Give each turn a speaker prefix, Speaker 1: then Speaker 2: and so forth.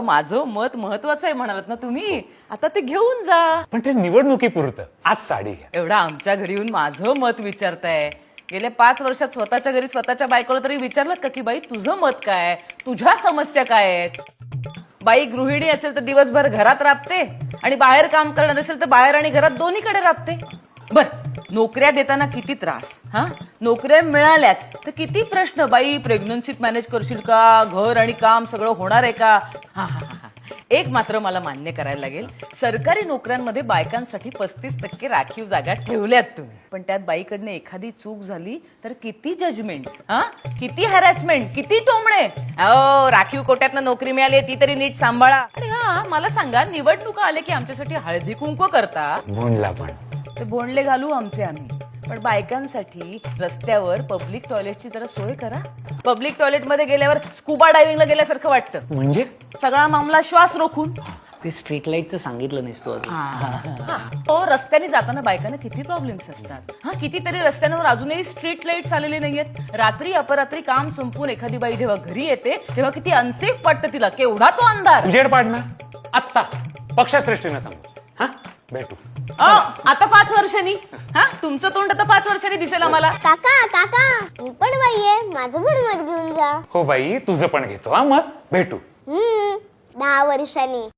Speaker 1: माझं मत महत्वाचं आहे म्हणालात ना तुम्ही. आता ते घेऊन जा.
Speaker 2: पण ते निवडणुकीपुरतं. आज साडी घ्या.
Speaker 1: एवढा आमच्या घरी येऊन माझं मत विचारताय. गेल्या पाच वर्षात स्वतःच्या घरी स्वतःच्या बायकोला तरी विचारलं का की बाई तुझं मत काय तुझ्या समस्या काय आहेत? बाई गृहिणी असेल तर दिवसभर घरात राबते आणि बाहेर काम करणार असेल तर बाहेर आणि घरात दोन्हीकडे राबते. बर नोकऱ्या देताना किती त्रास हा? नोकऱ्या मिळाल्याच तर किती प्रश्न बाई प्रेग्नन्सीत मॅनेज करशील का? घर आणि काम सगळं होणार आहे का? हा हा हा एक मात्र मला मान्य करायला लागेल सरकारी नोकऱ्यांमध्ये बायकांसाठी पस्तीस टक्के राखीव जागा ठेवल्यात तुम्ही. पण त्यात बाईकडनं एखादी चूक झाली तर किती जजमेंट हा? किती हॅरॅसमेंट किती टोमणे? अहो राखीव कोट्यातनं नोकरी मिळाली ती तरी नीट सांभाळा. आणि हा मला सांगा निवडणुका आले की आमच्यासाठी हळदी कुंकू करता?
Speaker 2: म्हणला पण.
Speaker 1: ते बोंडले घालू आमचे आम्ही. पण बायकांसाठी रस्त्यावर पब्लिक टॉयलेटची जरा सोय करा. पब्लिक टॉयलेटमध्ये गेल्यावर स्कुबा डायव्हिंगला गेल्यासारखं वाटतं.
Speaker 2: म्हणजे?
Speaker 1: सगळा मामला श्वास रोखून.
Speaker 3: ते स्ट्रीट लाईटचं सांगितलं नाहीस तू अजून.
Speaker 1: तो रस्त्याने जाताना बायकांना किती प्रॉब्लेम्स असतात. हा कितीतरी रस्त्यांवर अजूनही स्ट्रीट लाईट्स आलेले नाहीयेत. रात्री अपरात्री काम संपून एखादी बाई जेव्हा घरी येते तेव्हा किती अनसेफ वाटतं तिला. केवढा तो अंधार.
Speaker 2: उजेड पाडणार आत्ता. पक्षश्रेष्ठीनं सांगू. हा? भेटू.
Speaker 1: आता पाच वर्षांनी. हा तुमचं तोंड आता पाच वर्षांनी दिसेल आम्हाला.
Speaker 4: काका काका मी पण बाई आहे माझं पण मत घेऊन जा.
Speaker 2: हो बाई तुझं पण घेतो हा मग. भेटू.
Speaker 4: हम्म दहा वर्षांनी.